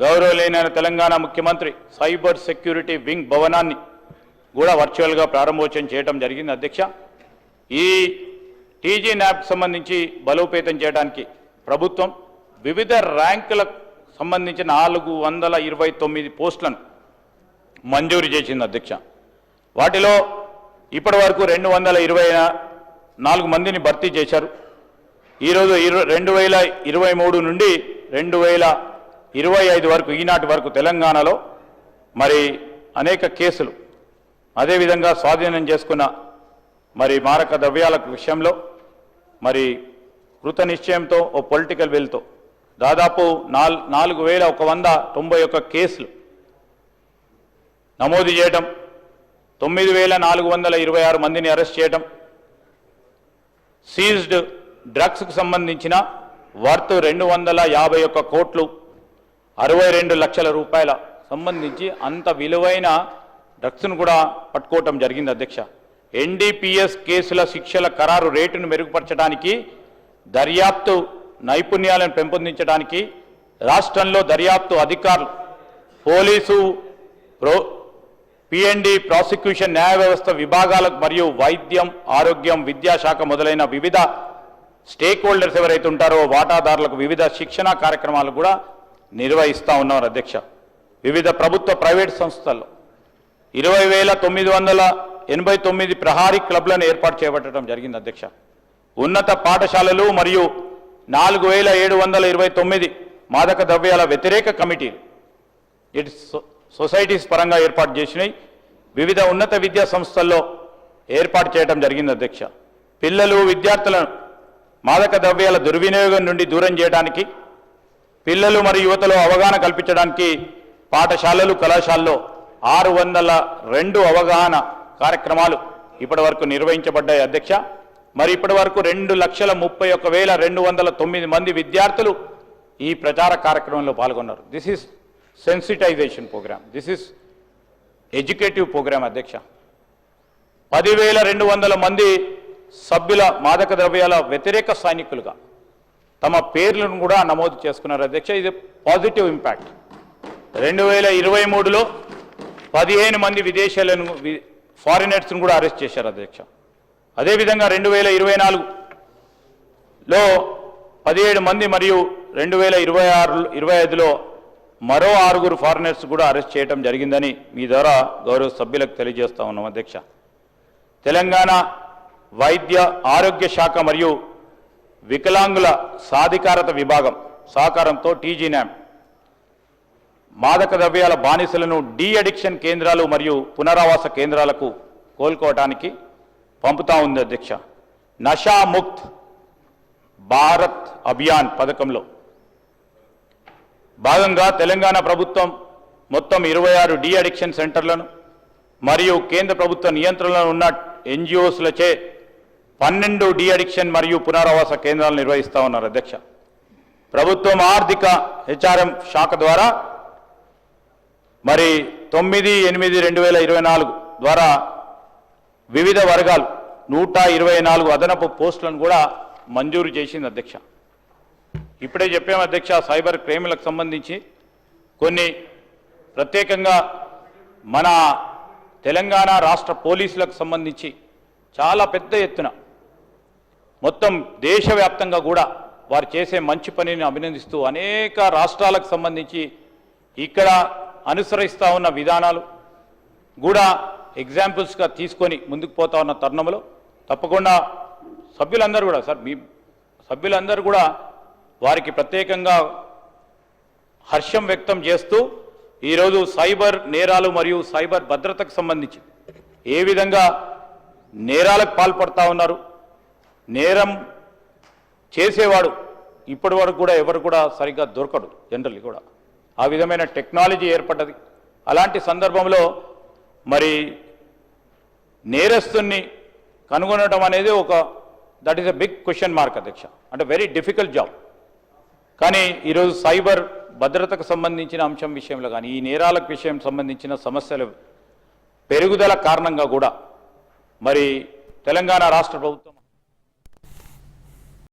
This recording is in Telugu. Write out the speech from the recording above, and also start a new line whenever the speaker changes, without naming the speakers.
గౌరవలేని తెలంగాణ ముఖ్యమంత్రి సైబర్ సెక్యూరిటీ వింగ్ భవనాన్ని కూడా వర్చువల్గా ప్రారంభోత్సవం చేయడం జరిగింది. అధ్యక్ష ఈ టీజీ న్యాప్ సంబంధించి బలోపేతం చేయడానికి ప్రభుత్వం వివిధ ర్యాంకులకు సంబంధించి నాలుగు వందల ఇరవై తొమ్మిది పోస్టులను మంజూరు చేసింది అధ్యక్ష. వాటిలో ఇప్పటి వరకు రెండు వందల ఇరవై నాలుగు మందిని భర్తీ చేశారు. ఈరోజు ఇరు రెండు వేల ఇరవై మూడు నుండి రెండు వేల ఇరవై ఐదు వరకు ఈనాటి వరకు తెలంగాణలో మరి అనేక కేసులు అదేవిధంగా స్వాధీనం చేసుకున్న మరి మారక ద్రవ్యాల విషయంలో మరి కృత నిశ్చయంతో ఓ పొలిటికల్ వెల్తో దాదాపు నాల్ నాలుగు వేల ఒక వంద తొంభై ఒక్క కేసులు నమోదు చేయటం తొమ్మిది వేల నాలుగు వందల ఇరవై ఆరు మందిని అరెస్ట్ చేయటం సీజ్డ్ డ్రగ్స్కు సంబంధించిన వర్త్ రెండు వందల యాభై ఒక్క కోట్లు అరవై రెండు లక్షల రూపాయల సంబంధించి అంత విలువైన డ్రగ్స్ను కూడా పట్టుకోవటం జరిగింది అధ్యక్ష. ఎన్డీపీఎస్ కేసుల శిక్షల ఖరారు రేటును మెరుగుపరచడానికి దర్యాప్తు నైపుణ్యాలను పెంపొందించడానికి రాష్ట్రంలో దర్యాప్తు అధికారులు పోలీసు ప్రో పిఎండి ప్రాసిక్యూషన్ న్యాయ వ్యవస్థ విభాగాలకు మరియు వైద్యం ఆరోగ్యం విద్యాశాఖ మొదలైన వివిధ స్టేక్ హోల్డర్స్ ఎవరైతే ఉంటారో వాటాదారులకు వివిధ శిక్షణా కార్యక్రమాలు కూడా నిర్వహిస్తూ ఉన్నారు అధ్యక్ష. వివిధ ప్రభుత్వ ప్రైవేట్ సంస్థల్లో ఇరవై వేల తొమ్మిది వందల ఎనభై తొమ్మిది ప్రహారీ క్లబ్లను ఏర్పాటు చేపట్టడం జరిగింది అధ్యక్ష. ఉన్నత పాఠశాలలు మరియు నాలుగు వేల ఏడు వందల ఇరవై తొమ్మిది మాదక ద్రవ్యాల వ్యతిరేక కమిటీలు ఇటు సొ- సొసైటీస్ పరంగా ఏర్పాటు చేసినాయి. వివిధ ఉన్నత విద్యా సంస్థల్లో ఏర్పాటు చేయడం జరిగింది అధ్యక్ష. పిల్లలు విద్యార్థులను మాదక ద్రవ్యాల దుర్వినియోగం నుండి దూరం చేయడానికి పిల్లలు మరియు యువతలో అవగాహన కల్పించడానికి పాఠశాలలు కళాశాలలో ఆరు వందల రెండు అవగాహన కార్యక్రమాలు ఇప్పటి వరకు నిర్వహించబడ్డాయి అధ్యక్ష. మరి ఇప్పటి వరకు రెండు లక్షల ముప్పై ఒక వేల రెండు వందల తొమ్మిది మంది విద్యార్థులు ఈ ప్రచార కార్యక్రమంలో పాల్గొన్నారు. This is sensitization program this is educative program అధ్యక్ష. పదివేల రెండు వందల మంది సభ్యుల మాదక ద్రవ్యాల వ్యతిరేక సైనికులుగా తమ పేర్లను కూడా నమోదు చేసుకున్నారు. అధ్యక్ష ఇది పాజిటివ్ ఇంపాక్ట్. రెండు వేల ఇరవై మూడులో పదిహేను మంది విదేశాలను ఫారినర్స్ను కూడా అరెస్ట్ చేశారు అధ్యక్ష. అదేవిధంగా రెండు వేల ఇరవై నాలుగులో పదిహేడు మంది మరియు రెండు వేల ఇరవై ఆరు ఇరవై ఐదులో మరో ఆరుగురు ఫారినర్స్ కూడా అరెస్ట్ చేయడం జరిగిందని మీ ద్వారా గౌరవ సభ్యులకు తెలియజేస్తా ఉన్నాం అధ్యక్ష. తెలంగాణ వైద్య ఆరోగ్య శాఖ మరియు వికలాంగుల సాధికారత విభాగం సహకారంతో టీజీ న్యామ్. మాదక ద్రవ్యాల బానిసలను డీ అడిక్షన్ కేంద్రాలు మరియు పునరావాస కేంద్రాలకు కోలుకోవటానికి పంపుతా ఉంది అధ్యక్ష. నషా ముక్త్ భారత్ అభియాన్ పథకంలో. భాగంగా తెలంగాణ ప్రభుత్వం మొత్తం ఇరవై ఆరు డీ అడిక్షన్ సెంటర్లను మరియు కేంద్ర ప్రభుత్వ నియంత్రణలో ఉన్న ఎన్జిఓస్లచే పన్నెండు డి అడిక్షన్ మరియు పునరావాస కేంద్రాలు నిర్వహిస్తా ఉన్నారు అధ్యక్ష. ప్రభుత్వం ఆర్థిక హెచ్ఆర్ఎం శాఖ ద్వారా మరి తొమ్మిది ఎనిమిది రెండు వేల ఇరవై నాలుగు ద్వారా వివిధ వర్గాలు నూట ఇరవై నాలుగు అదనపు పోస్టులను కూడా మంజూరు చేసింది అధ్యక్ష. ఇప్పుడే చెప్పాము అధ్యక్ష సైబర్ క్రైమ్లకు సంబంధించి కొన్ని ప్రత్యేకంగా మన తెలంగాణ రాష్ట్ర పోలీసులకు సంబంధించి చాలా పెద్ద ఎత్తున మొత్తం దేశవ్యాప్తంగా కూడా వారు చేసే మంచి పనిని అభినందిస్తూ అనేక రాష్ట్రాలకు సంబంధించి ఇక్కడ అనుసరిస్తూ ఉన్న విధానాలు కూడా ఎగ్జాంపుల్స్గా తీసుకొని ముందుకు పోతా ఉన్న తరుణంలో తప్పకుండా సభ్యులందరూ కూడా సార్ మీ సభ్యులందరూ కూడా వారికి ప్రత్యేకంగా హర్షం వ్యక్తం చేస్తూ ఈరోజు సైబర్ నేరాలు మరియు సైబర్ భద్రతకు సంబంధించి ఏ విధంగా నేరాలకు పాల్పడతా ఉన్నారు నేరం చేసేవాడు ఇప్పటి వరకు కూడా ఎవరు కూడా సరిగ్గా దొరకడు జనరల్లీ కూడా. ఆ విధమైన టెక్నాలజీ ఏర్పడ్డది. అలాంటి సందర్భంలో మరి నేరస్తుని కనుగొనడం అనేది ఒక that is a big question mark అధ్యక్ష. అంటే వెరీ డిఫికల్ట్ జాబ్ కానీ ఈరోజు సైబర్ భద్రతకు సంబంధించిన అంశం విషయంలో కానీ ఈ నేరాలకు విషయం సంబంధించిన సమస్యలు పెరుగుదల కారణంగా కూడా మరి తెలంగాణ రాష్ట్ర ప్రభుత్వం